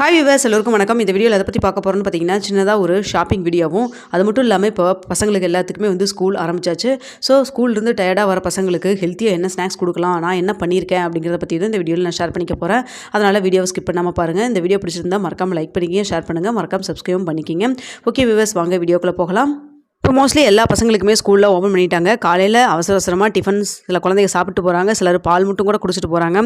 Hi viewers எல்லோருக்கும் வணக்கம். இந்த வீடியோவில் அதை பற்றி பார்க்க போகிறோன்னு பார்த்தீங்கன்னா சின்னதாக ஒரு ஷாப்பிங் வீடியோவும் அது மட்டும் இல்லாமல் இப்போ பசங்களுக்கு எல்லாத்துக்குமே வந்து ஸ்கூல் ஆரம்பிச்சாச்சு. ஸோ ஸ்கூல்லேருந்து டயர்டாக வர பசங்களுக்கு ஹெல்த்தியாக என்ன ஸ்நாக்ஸ் கொடுக்கலாம் நான் என்ன பண்ணியிருக்கேன் அப்படிங்கிறத பற்றி தான் இந்த வீடியோவில் நான் ஷேர் பண்ணிக்க போகிறேன் அதனால் வீடியோவை ஸ்கிப் பண்ணாமல் பாருங்கள் இந்த வீடியோ பிடிச்சிருந்தா மறக்காமல் லைக் பண்ணிக்கிங்க ஷேர் பண்ணுங்கள் மறக்காம சப்ஸ்கிரைபும் பண்ணிக்கிங்க. ஓகே விவர்ஸ் வாங்க வீடியோக்குள்ளே போகலாம். இப்போ மோஸ்ட்லி எல்லா பசங்களுக்குமே ஸ்கூலில் ஓப்பன் பண்ணிட்டாங்க. காலையில் அவசர அவசரமாக டிஃபன் சில குழந்தைங்க சாப்பிட்டு போகிறாங்க சிலர் பால் மட்டும் கூட குடிச்சிட்டு போகிறாங்க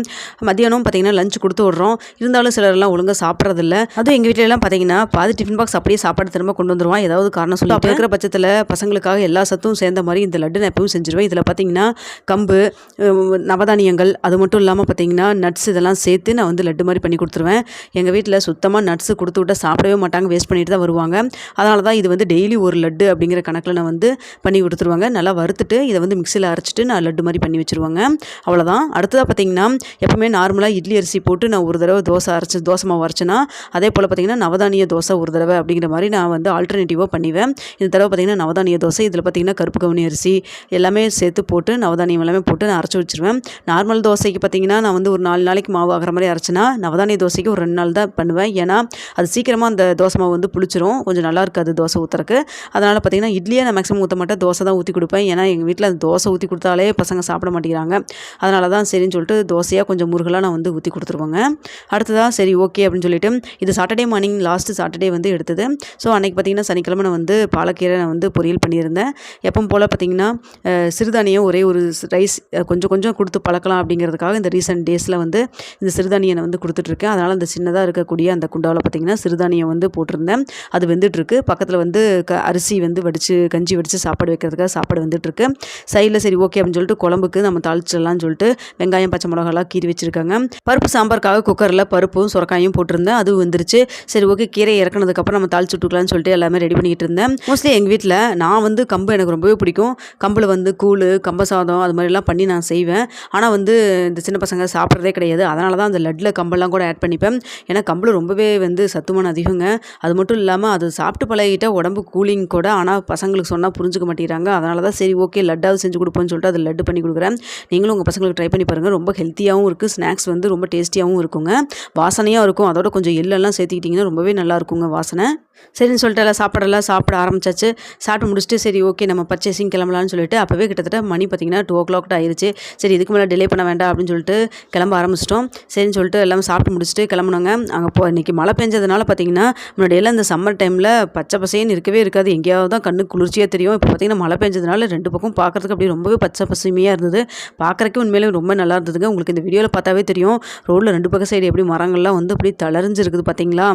மத்தியானம் பார்த்தீங்கன்னா லஞ்ச் கொடுத்து விட்றோம். இருந்தாலும் சிலர்லாம் ஒழுங்காக சாப்பிட்றதில்ல. அதுவும் எங்கள் வீட்டிலலாம் பார்த்தீங்கன்னா பாதி டிஃபன் பாக்ஸ் அப்படியே சாப்பாடு திரும்ப கொண்டு வந்துருவான். ஏதாவது காரணம் சொல்லி அப்போ இருக்கிற பட்சத்தில் பசங்களுக்காக எல்லா சத்தும் சேர்ந்த மாதிரி இந்த லட்டு நான் எப்பவும் செஞ்சுருவேன். இதில் பார்த்தீங்கன்னா கம்பு நவதானியங்கள் அது மட்டும் இல்லாமல் பார்த்தீங்கன்னா நட்ஸ் இதெல்லாம் சேர்த்து நான் வந்து லட்டு மாதிரி பண்ணி கொடுத்துருவேன். எங்கள் வீட்டில் சுத்தமாக நட்ஸ் கொடுத்து விட்டால் சாப்பிடவே மாட்டாங்க. வேஸ்ட் பண்ணிட்டு தான் வருவாங்க. அதனால தான் இது வந்து டெய்லி ஒரு லட்டு அப்படிங்கிற கணக்கில் நான் வந்து பண்ணி கொடுத்துருவாங்க. நல்லா வறுத்துட்டு இதை வந்து மிக்சியில் அரைச்சிட்டு நான் லட்டு மாதிரி பண்ணி வச்சுருவாங்க. அவ்வளோதான் அடுத்ததாக பார்த்தீங்கன்னா எப்பவுமே நார்மலாக இட்லி அரிசி போட்டு நான் ஒரு தடவை தோசை அரைச்சி தோசை மாவு அரைச்சேன்னா அதே போல் பார்த்திங்கன்னா நவதானிய தோசை ஒரு தடவை அப்படிங்கிற மாதிரி நான் வந்து ஆல்டர்னேட்டிவாக பண்ணுவேன். இந்த தடவை பார்த்திங்கன்னா நவதானிய தோசை இதில் பார்த்தீங்கன்னா கருப்பு கவுனி அரிசி எல்லாமே சேர்த்து போட்டு நவதானியம் எல்லாமே போட்டு நான் அரைச்சி வச்சிருவேன். நார்மல் தோசைக்கு பார்த்தீங்கன்னா நான் வந்து ஒரு நாலு நாளைக்கு மாவு ஆகிற மாதிரி அரைச்சினா நவதானிய தோசைக்கு ஒரு ரெண்டு நாள் தான் பண்ணுவேன். ஏன்னா அது சீக்கிரமாக அந்த தோசை மாவு வந்து புளிச்சிரும். கொஞ்சம் நல்லா இருக்காது தோசை ஊற்றுறக்கு அதனால் பார்த்திங்கன்னா இட்லியே நான் மேக்ஸிமம் ஊற்ற மாட்டேன். தோசை தான் ஊற்றி கொடுப்பேன். ஏன்னா எங்கள் வீட்டில் அந்த தோசை ஊற்றி கொடுத்தாலே பசங்க சாப்பிட மாட்டேங்கிறாங்க. அதனால தான் சரின்னு சொல்லிட்டு தோசையாக கொஞ்சம் முருகலாக நான் வந்து ஊற்றி கொடுத்துருவாங்க. அடுத்ததாக சரி ஓகே அப்படின்னு சொல்லிட்டு இது சாட்டர்டே மார்னிங் லாஸ்ட்டு சாட்டர்டே வந்து எடுத்தது. ஸோ அன்றைக்கி பார்த்தீங்கன்னா சனிக்கிழமை நான் வந்து பாலக்கீரை நான் வந்து பொரியல் பண்ணியிருந்தேன். எப்பவும் போல் பார்த்தீங்கன்னா சிறுதானியம் ஒரே ஒரு ரைஸ் கொஞ்சம் கொஞ்சம் கொடுத்து பழக்கலாம் அப்படிங்கிறதுக்காக இந்த ரீசெண்ட் டேஸில் வந்து இந்த சிறுதானியம் நான் வந்து கொடுத்துட்ருக்கேன். அதனால் அந்த சின்னதாக இருக்கக்கூடிய அந்த குண்டாவில் பார்த்தீங்கன்னா சிறுதானியம் வந்து போட்டிருந்தேன். அது வெந்துட்டுருக்கு பக்கத்தில் வந்து க அரிசி வந்து வடித்து கஞ்சி வடித்து சாப்பாடு வைக்கிறதுக்காக சாப்பாடு வந்துட்டுருக்கு. சைடில் சரி ஓகே அப்படின்னு சொல்லிட்டு குழம்புக்கு நம்ம தாளிச்சிடலாம்னு சொல்லிட்டு வெங்காயம் பச்சை மிளகாலாம் கீறி வச்சுருக்காங்க. பருப்பு சாம்பாருக்காக குக்கரில் பருப்பும் சுரக்காயும் போட்டிருந்தேன். அதுவும் வந்துருச்சு. சரி ஓகே கீரை இறக்குனதுக்கப்புறம் நம்ம தாளிச்சு விட்டுக்கலாம்னு சொல்லிட்டு எல்லாமே ரெடி பண்ணிக்கிட்டு இருந்தேன். மோஸ்ட்லி எங்கள் வீட்டில் நான் வந்து கம்பு எனக்கு ரொம்பவே பிடிக்கும். கம்பில் வந்து கூழ் கம்ப சாதம் அது மாதிரிலாம் பண்ணி நான் செய்வேன். ஆனால் வந்து இந்த சின்ன பசங்க சாப்பிட்றதே கிடையாது. அதனால தான் அந்த லட்டில் கம்பெல்லாம் கூட ஆட் பண்ணிப்பேன். ஏன்னா கம்பில் ரொம்பவே வந்து சத்துமான அதிகங்க. அது மட்டும் இல்லாமல் அது சாப்பிட்டு பழகிட்ட உடம்பு கூலிங் கூட. ஆனால் பசங்களுக்கு சொன்னால் புரிஞ்சுக்க மாட்டேங்கிறாங்க. அதனால தான் சரி ஓகே லட்டாவது செஞ்சு கொடுப்போம்னு சொல்லிட்டு அது லட்டு பண்ணி கொடுக்குறேன். நீங்களும் உங்கள் பசங்களுக்கு ட்ரை பண்ணி பாருங்கள் ரொம்ப ஹெல்த்தியாகவும் இருக்குது ஸ்நாக்ஸ் வந்து ரொம்ப டேஸ்டியாகவும் இருக்குங்க. வாசனையாக இருக்கும். அதோட கொஞ்சம் எள்ளெல்லாம் சேர்த்துக்கிட்டிங்கன்னா ரொம்பவே நல்லா இருக்குங்க வாசனை. சரின்னு சொல்லிட்டு எல்லாம் சாப்பாடெல்லாம் சாப்பிட ஆரம்பிச்சாச்சு. சாப்பிட்டு முடிச்சுட்டு சரி ஓகே நம்ம பர்ச்சேசிங் கிளம்பலாம்னு சொல்லிட்டு அப்போவே கிட்டத்தட்ட மணி பார்த்திங்கன்னா டூ ஓ கிளாக் ஆயிடுச்சு சரி இதுக்கு மேலே டிலே பண்ண வேண்டாம் அப்படின்னு சொல்லிட்டு கிளம்ப ஆரம்பிச்சிட்டோம். சரின்னு சொல்லிட்டு எல்லாம் சாப்பிட்டு முடிச்சுட்டு கிளம்புனாங்க. அங்கே போ இன்றைக்கி மழை பெஞ்சதுனால பார்த்திங்கன்னா முன்னாடியெல்லாம் இந்த சம்மர் டைமில் பச்சை பசேன்னு இருக்கவே இருக்காது. எங்கேயாவது தான் கண்ணு குளிர்ச்சியாக தெரியும். இப்போ பார்த்திங்கன்னா மழை பெஞ்சதுனால ரெண்டு பக்கம் பார்க்குறதுக்கு அப்படியே ரொம்பவே பச்சை பசுமையாக இருந்தது. பார்க்குறக்கே உண்மையிலே ரொம்ப நல்லா இருந்ததுங்க. உங்களுக்கு இந்த வீடியோவில் பார்த்தாவே தெரியும். ரோட்டில் ரெண்டு பக்கம் சைடு எப்படி மரங்கள்லாம் வந்து அப்படியே தளர்ந்துருக்குது பார்த்தீங்களா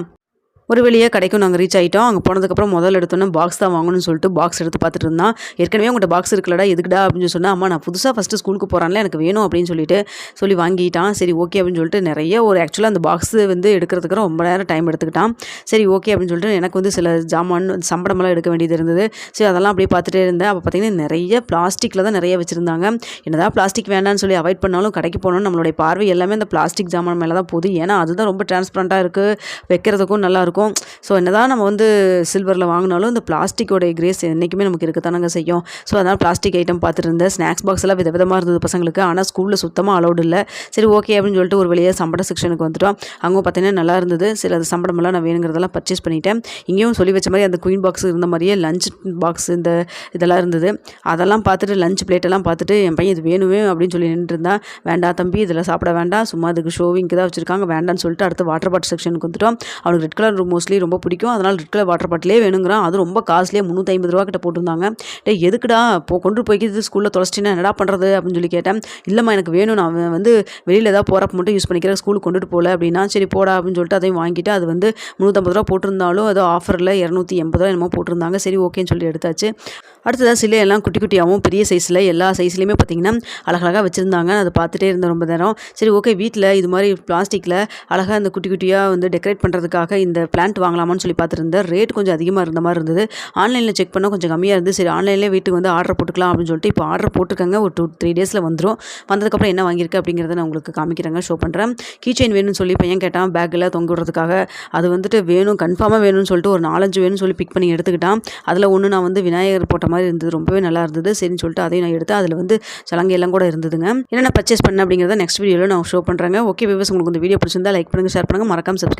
ஒரு வழியாக கடைக்கும் நாங்கள் ரீச் ஆகிட்டோம் அங்கே போனதுக்கப்புறம் முதல்ல எடுத்தோன்னே பாக்ஸ் தான் வாங்கணும்னு சொல்லிட்டு பாக்ஸ் எடுத்து பார்த்துட்டு இருந்தான். ஏற்கனவே உங்கள்கிட்ட பாக்ஸ் இருக்குல்லடா எதுக்குடா அப்படின்னு சொன்னால் அம்மா நான் புதுசாக ஃபஸ்ட்டு ஸ்கூலுக்கு போகிறான்ல எனக்கு வேணும் அப்படின்னு சொல்லிட்டு சொல்லி வாங்கிட்டான். சரி ஓகே அப்படின்னு சொல்லிட்டு நிறைய ஒரு ஆக்சுவலாக அந்த பாக்ஸ் வந்து எடுக்கிறதுக்கு ரொம்ப நேரம் டைம் எடுத்துக்கிட்டான். சரி ஓகே அப்படின்னு சொல்லிட்டு எனக்கு வந்து சில ஜாமான் சம்பளமெல்லாம் எடுக்க வேண்டியது இருந்தது. சரி அதெல்லாம் அப்படியே பார்த்துட்டே இருந்தேன். அப்போ பார்த்தீங்கன்னா நிறைய பிளாஸ்டிக்கில் தான் நிறைய வச்சுருந்தாங்க. என்னதான் பிளாஸ்டிக் வேண்டாம்னு சொல்லி அவாய்ட் பண்ணாலும் கடைக்கு போனாலும் நம்மளுடைய பார்வை எல்லாமே அந்த பிளாஸ்டிக் ஜாமான் மேலே தான் போகுது. ஏன்னா அதுதான் ரொம்ப டிரான்ஸ்பரண்ட்டாக இருக்குது வைக்கிறதுக்கும் நல்லாயிருக்கும் இருக்கும். ஸோ என்னதான் நம்ம வந்து சில்வரில் வாங்கினாலும் இந்த பிளாஸ்டிக்கோடைய கிரேஸ் என்றைக்குமே நமக்கு இருக்கத்தானங்க செய்யும். ஸோ அதனால் பிளாஸ்டிக் ஐட்டம் பார்த்துட்டு இருந்தேன். ஸ்நாக்ஸ் பாக்ஸ் எல்லாம் விதவிதமாக இருந்தது பசங்களுக்கு. ஆனால் ஸ்கூலில் சுத்தமாக அலௌட் இல்லை. சரி ஓகே அப்படின்னு சொல்லிட்டு ஒரு வெளியே சம்பட செக்ஷனுக்கு வந்துட்டோம். அங்கே பார்த்தீங்கன்னா நல்லா இருந்தது. சில அது சம்படமெல்லாம் நான் வேணுங்கிறதெல்லாம் பர்ச்சேஸ் பண்ணிட்டேன். இங்கேயும் சொல்லி வச்ச மாதிரி அந்த குயின் பாக்ஸ் இருந்த மாதிரியே லஞ்ச் பாக்ஸ் இந்த இதெல்லாம் இருந்தது. அதெல்லாம் பார்த்துட்டு லஞ்ச் பிளேட்டெல்லாம் பார்த்துட்டு என் பையன் இது வேணுமே அப்படின்னு சொல்லி நின்றுட்டு இருந்தான். வேண்டாம் தம்பி இதில் சாப்பிட வேண்டாம். சும்மா அதுக்கு ஷோவிங்க்கு தான் வச்சுருக்காங்க. வேண்டாம்னு சொல்லிட்டு அடுத்து வாட்டர் பாட்டில் செக்ஷனுக்கு வந்துட்டோம். அவனுக்கு ரெட் கலர் மோஸ்ட்லி ரொம்ப பிடிக்கும். அதனால் ரெட் கலர் வாட்டர் பாட்டிலே வேணுங்கிறான். அது ரொம்ப காஸ்ட்லியாக முந்நூற்றி ஐம்பது ரூபா கிட்ட போட்டிருந்தாங்க. டே எதுக்குடா? இப்போ கொண்டு போய்க்கிது ஸ்கூலில் தொலைச்சிட்டினா என்னடா பண்ணுறது அப்படின்னு சொல்லி கேட்டேன். இல்லைம்மா எனக்கு வேணும். நான் வந்து வெளியில் ஏதாவது போகிறப்ப மட்டும் யூஸ் பண்ணிக்கிறேன். ஸ்கூலுக்கு கொண்டுட்டு போகல அப்படின்னா சரி போடா அப்படின்னு சொல்லிட்டு அதையும் வாங்கிட்டு அது வந்து முந்நூற்றம்பது ரூபா போட்டிருந்தாலும் ஏதோ ஆஃபரில் இரநூத்தி எண்பது ரூபா என்னமோ போட்டிருந்தாங்க. சரி ஓகேன்னு சொல்லி எடுத்தாச்சு. அடுத்ததாக சிலை எல்லாம் குட்டி குட்டியாகவும் பெரிய சைஸில் எல்லா சைஸ்லையுமே பார்த்தீங்கன்னா அழகழகாக வச்சுருந்தாங்க. அதை பார்த்துட்டே இருந்தேன் ரொம்ப நேரம். சரி ஓகே வீட்டில் இது மாதிரி பிளாஸ்டிக்கில் அழகாக அந்த குட்டி குட்டியாக வந்து டெக்கரேட் பண்ணுறதுக்காக இந்த பிளான்ட் வாங்கலாமான்னு சொல்லி பார்த்துருந்தேன். ரேட் கொஞ்சம் அதிகமாக இருந்த மாதிரி இருந்தது. ஆன்லைனில் செக் பண்ணால் கொஞ்சம் கம்மியாக இருந்து சரி ஆன்லைன்லேயே வீட்டுக்கு வந்து ஆர்டர் போட்டுக்கலாம் அப்படின்னு சொல்லிட்டு இப்போ ஆர்டர் போட்டிருக்காங்க. ஒரு டூ த்ரீ டேஸில் வந்துடும் வந்ததுக்கப்புறம் என்ன வாங்கியிருக்கு அப்படிங்கிறத நான் உங்களுக்கு காமிக்கிறேங்க ஷோ பண்ணுறேன் கீச்செயின் வேணும்னு சொல்லி பையன் கேட்டான் பேக்கில் தொங்க விடுறதுக்காக. அது வந்துட்டு வேணும் கன்ஃபார்மாக வேணும்னு சொல்லிட்டு ஒரு நாலஞ்சு வேணும்னு சொல்லி பிக் பண்ணி எடுத்துக்கிட்டான். அதில் ஒன்று நான் வந்து விநாயகர் போட்ட மாதிரி இருந்தது. ரொம்பவே நல்லா இருந்தது. சரின்னு சொல்லிட்டு அதையும் நான் எடுத்து அதில் வந்து சலங்கை எல்லாம் கூட இருந்ததுங்க. என்னென்ன பர்ச்சேஸ் பண்ண அப்படிங்கிறத நெக்ஸ்ட் வீடியோவில் நான் ஷோ பண்ணுறேங்க ஓகே விவஸ் உங்களுக்கு இந்த வீடியோ பிடிச்சிருந்தா லைக் பண்ணுங்கள் ஷேர் பண்ணுங்கள் மறக்காம சப்ஸ்கிரைப்